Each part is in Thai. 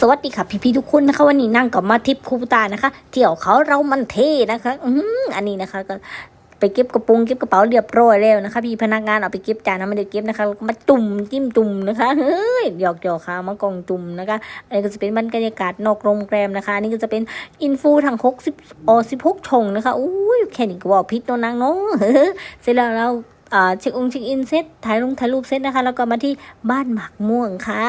สวัสดีค่ะพี่พี่ทุกคนนะคะ วันนี้นั่งกับมาทิพย์คูตานะคะเที่ยวเขาเรามันเท่นะคะ อืออันนี้นะคะก็ไปเก็บกระปรงเก็บกระเป๋าเรียบร้อยแล้วนะคะ พี่พนักงานเอาไปเก็บจานนะไม่ได้เก็บนะคะแล้วก็มาจุ่มจิ้มจุ่มนะคะเฮ้ยหยอกหยอกค่ะมากองจุ่มนะคะอันนี้ก็จะเป็นบรรยากาศนอกโรงแรมนะคะอันนี้ก็จะเป็นอินฟูทางหกสิบอ๋อสิบหกชงนะคะอุ้ยแค่นี้ก็บอกพิษเนอะนางเนาะเสร็จแล้วเราอ่าเช็คองค์เช็คอินเซตถ่ายลงถ่ายรูปเซตนะคะ แล้วก็มาที่บ้านหมากม่วงค่ะ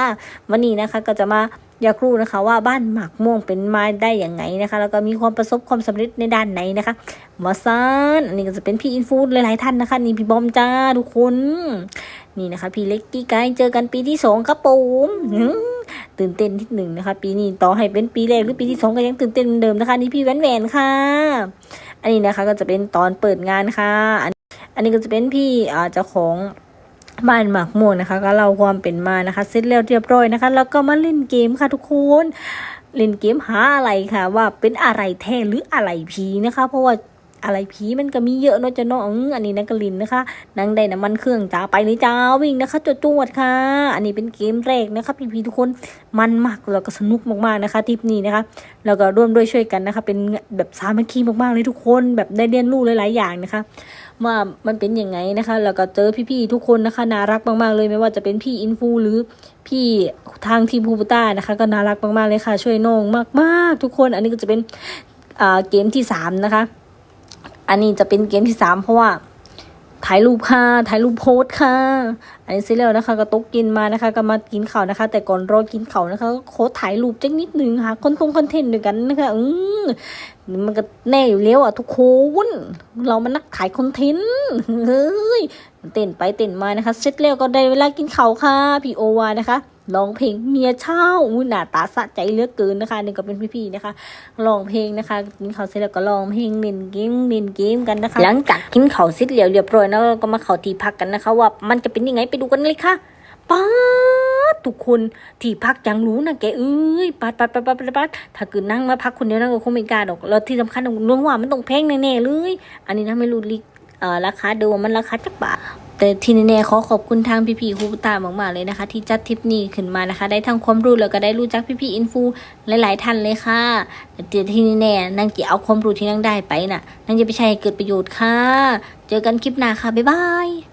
วันนี้นะคะก็จะมา อยากรู้นะคะว่าบ้านหมากม่วงเป็นมาได้อย่างไงนะคะ แล้วก็มีความประสบความสำเร็จในด้านไหนนะคะมาซานอันนี้ก็จะเป็นพี่อินฟูดหลายๆท่านนะคะ นี่พี่บอมจ้าทุกคน นี่นะคะ พี่เล็กพี่ไกด์เจอกันปีที่สองครับผมหืมตื่นเต้นที่หนึ่งนะคะ ปีนี้ต่อให้เป็นปีแรกหรือปีที่สองก็ยังตื่นเต้นเหมือนเดิมนะคะ นี่พี่แหวนแหวนค่ะ อันนี้นะคะก็จะเป็นตอนเปิดงานค่ะ อันอันนี้ก็จะเป็นพี่อ่าเจ้าของ บ้านหมากม่วงนะคะ ก็เล่าความเป็นมานะคะเสร็จแล้วเรียบร้อยนะคะ แล้วก็มาเล่นเกมค่ะทุกคนเล่นเกมหาอะไรค่ะ ว่าเป็นอะไรแท้หรืออะไรผีนะคะ เพราะว่า อะไรผีมันก็มีเยอะเนาะจะเนาะอื้ออันนี้นักลินนะคะนางได้น้ำมันเครื่องจ้าไปเลยจ้าวิ่งนะคะจวดจวดๆค่ะ อันนี้เป็นเกมแรกนะคะพี่ๆทุกคนมันมากแล้วก็สนุกมากๆนะคะทริปนี้นะคะแล้วก็ร่วมด้วยช่วยกันนะคะ เป็นแบบสามัคคีมากๆเลยทุกคนแบบได้เรียนรู้หลายๆอย่างนะคะว่ามันเป็นยังไงนะคะ แล้วก็เจอพี่ๆทุกคนนะคะน่ารักมากๆเลยไม่ว่าจะเป็นพี่อินฟูหรือพี่ทางทีมภูบุต้านะคะ ก็น่ารักมากๆเลยค่ะ ช่วยน้องมากๆ ทุกคน อันนี้ก็จะเป็นเกมที่สามนะคะ อันนี้จะเป็นเกมที่สามเพราะว่าถ่ายรูปค่ะ ถ่ายรูปโพสค่ะ อันนี้เสร็จแล้วนะคะ ก็ตกกินมานะคะ ก็มากินข้าวนะคะ แต่ก่อนรอกินข้าวนะคะโค้ดถ่ายรูปจังนิดนึงค่ะคอนทงคอนเทนต์ด้วยกันนะคะอืมมันก็แน่อยู่แล้วอะทุกคนเรามันนักถ่ายคอนเทนต์เฮ้ยเต้นไปเต้นมานะคะ เสร็จแล้วก็ได้เวลากินข้าวค่ะพี่โอวานะคะ ร้องเพลงเมียเช่าอุ้ยหน้าตาสะใจเหลือเกินนะคะนี่ก็เป็นพี่ๆนะคะร้องเพลงนะคะกินข้าวเสร็จแล้วก็ร้องเพลงเล่นเกมเล่นเกมกันนะคะ หลังจากกินข้าวเสร็จแล้วเรียบร้อยแล้วก็มาเข้าที่พักกันนะคะ ว่ามันจะเป็นยังไงไปดูกันเลยค่ะป๊าทุกคนที่พักยังรู้นะแกเอ้ยปัดปัดปัดปัดปัดปัดถ้าเกิดนั่งมาพักคนเดียวนั่งก็คงไม่กล้าดอกแล้วที่สำคัญน้องว่ามันต้องแพงแน่ๆเลย อันนี้นะไม่รู้ลิเอ่อราคาดูว่ามันราคาจักบาท แต่ที่แน่ๆขอขอบคุณทางพี่ๆครูตามากๆเลยนะคะ ที่จัดทริปนี้ขึ้นมานะคะ ได้ทั้งความรู้แล้วก็ได้รู้จักพี่ๆอินฟูหลายๆท่านเลยค่ะแต่ที่แน่ๆนางเกี่เอาความรู้ที่นางได้ไปน่ะนางจะไปใช้ให้เกิดประโยชน์ค่ะ เจอกันคลิปหน้าค่ะบ๊ายบาย